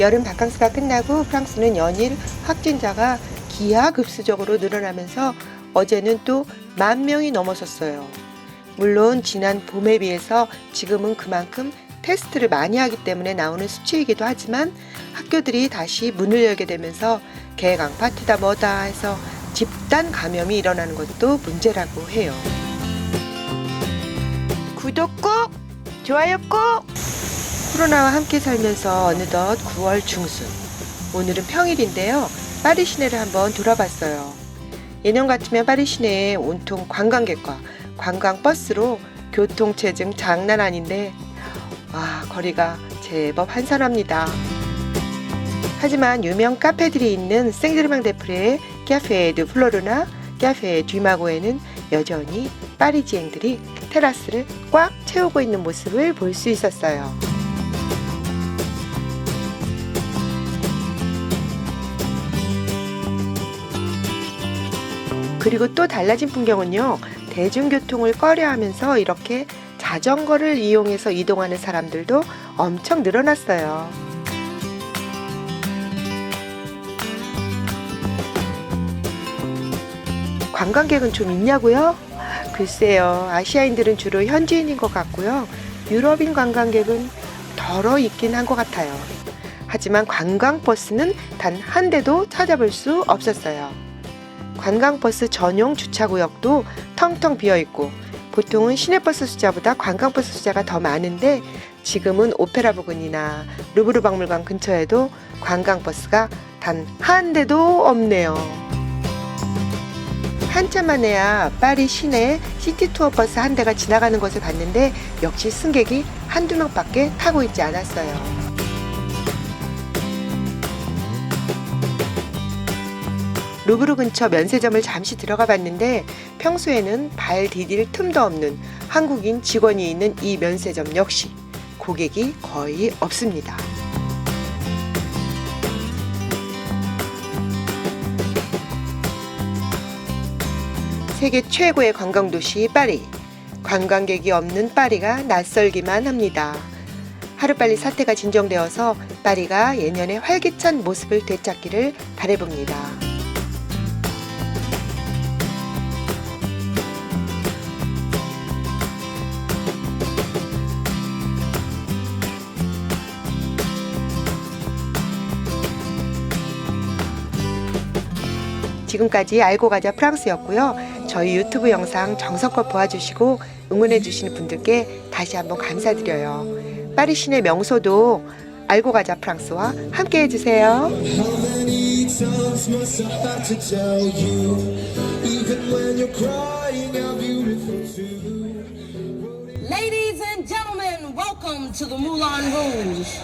여름 바캉스가 끝나고 프랑스는 연일 확진자가 기하급수적으로 늘어나면서 어제는 또 만 명이 넘어섰어요. 물론 지난 봄에 비해서 지금은 그만큼 테스트를 많이 하기 때문에 나오는 수치이기도 하지만 학교들이 다시 문을 열게 되면서 개강 파티다 뭐다 해서 집단 감염이 일어나는 것도 문제라고 해요. 구독 꼭! 좋아요 꼭! 코로나와 함께 살면서 어느덧 9월 중순. 오늘은 평일인데요. 파리 시내를 한번 돌아봤어요. 예년 같으면 파리 시내에 온통 관광객과 관광버스로 교통체증 장난 아닌데, 와, 거리가 제법 한산합니다. 하지만 유명 카페들이 있는 생제르맹 데프레의 카페 드 플로르나 카페 뒤마고에는 여전히 파리지행들이 테라스를 꽉 채우고 있는 모습을 볼 수 있었어요. 그리고 또 달라진 풍경은요. 대중교통을 꺼려하면서 이렇게 자전거를 이용해서 이동하는 사람들도 엄청 늘어났어요. 관광객은 좀 있냐고요? 글쎄요. 아시아인들은 주로 현지인인 것 같고요. 유럽인 관광객은 덜어 있긴 한 것 같아요. 하지만 관광버스는 단 한 대도 찾아볼 수 없었어요. 관광버스 전용 주차구역도 텅텅 비어 있고 보통은 시내버스 숫자보다 관광버스 숫자가 더 많은데 지금은 오페라 부근이나 루브르 박물관 근처에도 관광버스가 단 한 대도 없네요. 한참 만에야 파리 시내 시티 투어 버스 한 대가 지나가는 것을 봤는데 역시 승객이 한두 명밖에 타고 있지 않았어요. 루브르 근처 면세점을 잠시 들어가 봤는데 평소에는 발 디딜 틈도 없는 한국인 직원이 있는 이 면세점 역시 고객이 거의 없습니다. 세계 최고의 관광도시 파리. 관광객이 없는 파리가 낯설기만 합니다. 하루빨리 사태가 진정되어서 파리가 예년의 활기찬 모습을 되찾기를 바래봅니다. 지금까지 알고 가자 프랑스였고요. 저희 유튜브 영상 정성껏 보아주시고 응원해주시는 분들께 다시 한번 감사드려요. 파리 시내 명소도 알고 가자 프랑스와 함께 해주세요. Ladies and gentlemen, welcome to the Moulin Rouge.